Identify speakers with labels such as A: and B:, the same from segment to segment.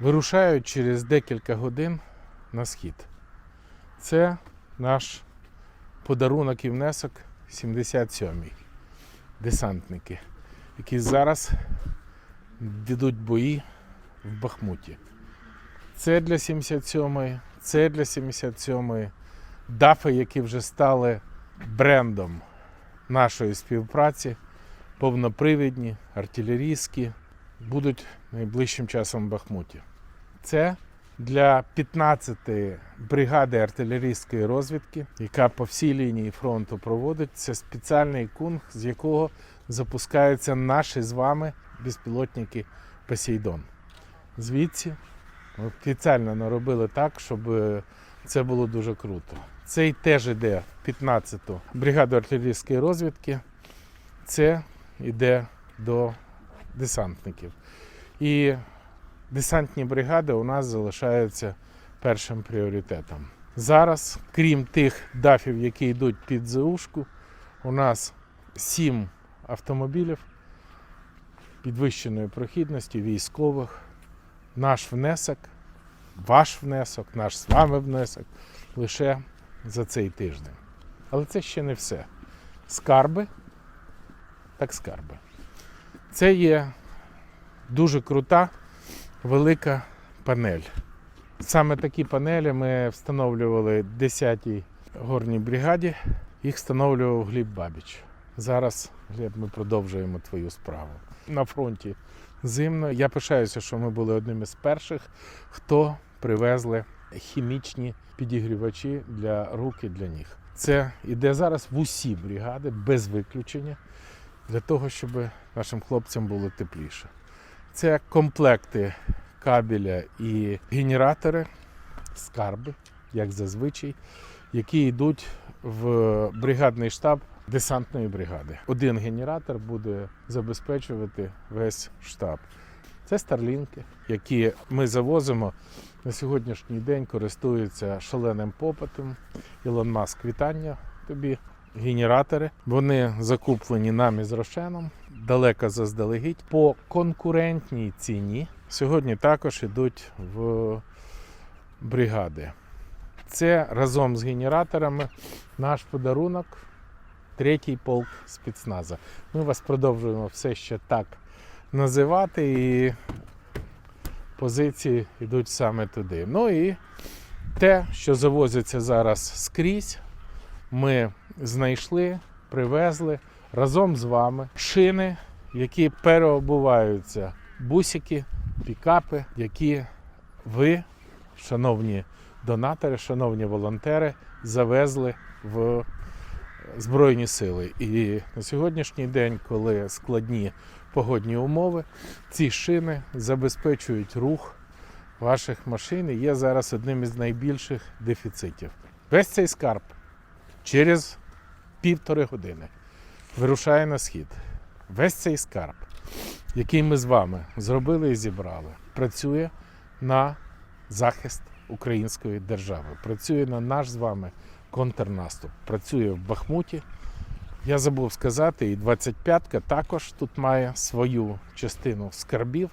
A: вирушають через декілька годин на схід. Це наш подарунок і внесок 77-й. Десантники, які зараз ведуть бої в Бахмуті. Це для 77-ї, це для 77-ї. дафи, які вже стали брендом нашої співпраці, повнопривідні, артилерійські, будуть найближчим часом в Бахмуті. Це для 15-ї бригади артилерійської розвідки, яка по всій лінії фронту проводить. Це спеціальний кунг, з якого запускаються наші з вами безпілотники Посейдон. Звідси спеціально наробили так, щоб е, це було дуже круто. Цей теж йде 15-ту бригаду артилерійської розвідки. Це йде до десантників. І десантні бригади у нас залишаються першим пріоритетом. Зараз, крім тих дафів, які йдуть під ЗУшку, у нас сім автомобілів підвищеної прохідності військових. Наш внесок, ваш внесок, наш з вами внесок лише за цей тиждень. Але це ще не все. Скарби, так скарби. Це є дуже крута, велика панель. Саме такі панелі ми встановлювали в 10-й горній бригаді. Їх встановлював Гліб Бабіч. Зараз, Гліб, ми продовжуємо твою справу. На фронті зимно. Я пишаюся, що ми були одним із перших, хто привезли хімічні підігрівачі для рук і для ніг. Це йде зараз в усі бригади без виключення для того, щоб нашим хлопцям було тепліше. Це комплекти кабеля і генератори, скарби, як зазвичай, які йдуть в бригадний штаб десантної бригади. Один генератор буде забезпечувати весь штаб. Це старлінки, які ми завозимо на сьогоднішній день, користуються шаленим попитом. Ілон Маск, вітання тобі. Генератори. Вони закуплені нами з Рошеном далеко заздалегідь по конкурентній ціні. Сьогодні також йдуть в бригади. Це разом з генераторами наш подарунок, третій полк спецназа. Ми вас продовжуємо все ще так називати, і позиції йдуть саме туди. Ну і те, що завозиться зараз скрізь, ми знайшли, привезли разом з вами шини, які переобуваються, бусики, пікапи, які ви, шановні донатори, шановні волонтери, завезли в Збройні сили. І на сьогоднішній день, коли складні погодні умови, ці шини забезпечують рух ваших машин є зараз одним із найбільших дефіцитів. Весь цей скарб через півтори години вирушає на схід. Весь цей скарб, який ми з вами зробили і зібрали, працює на захист української держави, працює на наш з вами контрнаступ, працює в Бахмуті. Я забув сказати, і 25-ка також тут має свою частину скарбів.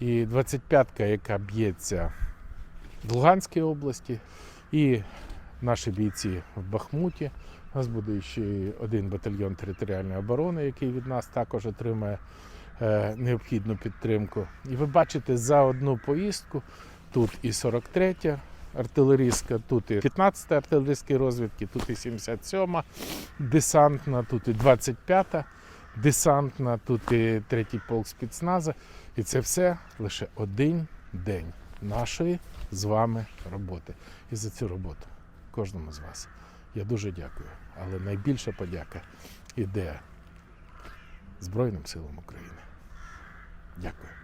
A: І 25-ка, яка б'ється в Луганській області, і наші бійці в Бахмуті. У нас буде ще один батальйон територіальної оборони, який від нас також отримає е, необхідну підтримку. І ви бачите за одну поїздку тут і 43-я артилерійська, тут і 15-та артилерійська розвідки, тут і 77-ма десантна, тут і 25-та десантна, тут і третій полк спецназа. І це все лише один день нашої з вами роботи. І за цю роботу кожному з вас я дуже дякую. Але найбільша подяка іде Збройним силам України. Дякую.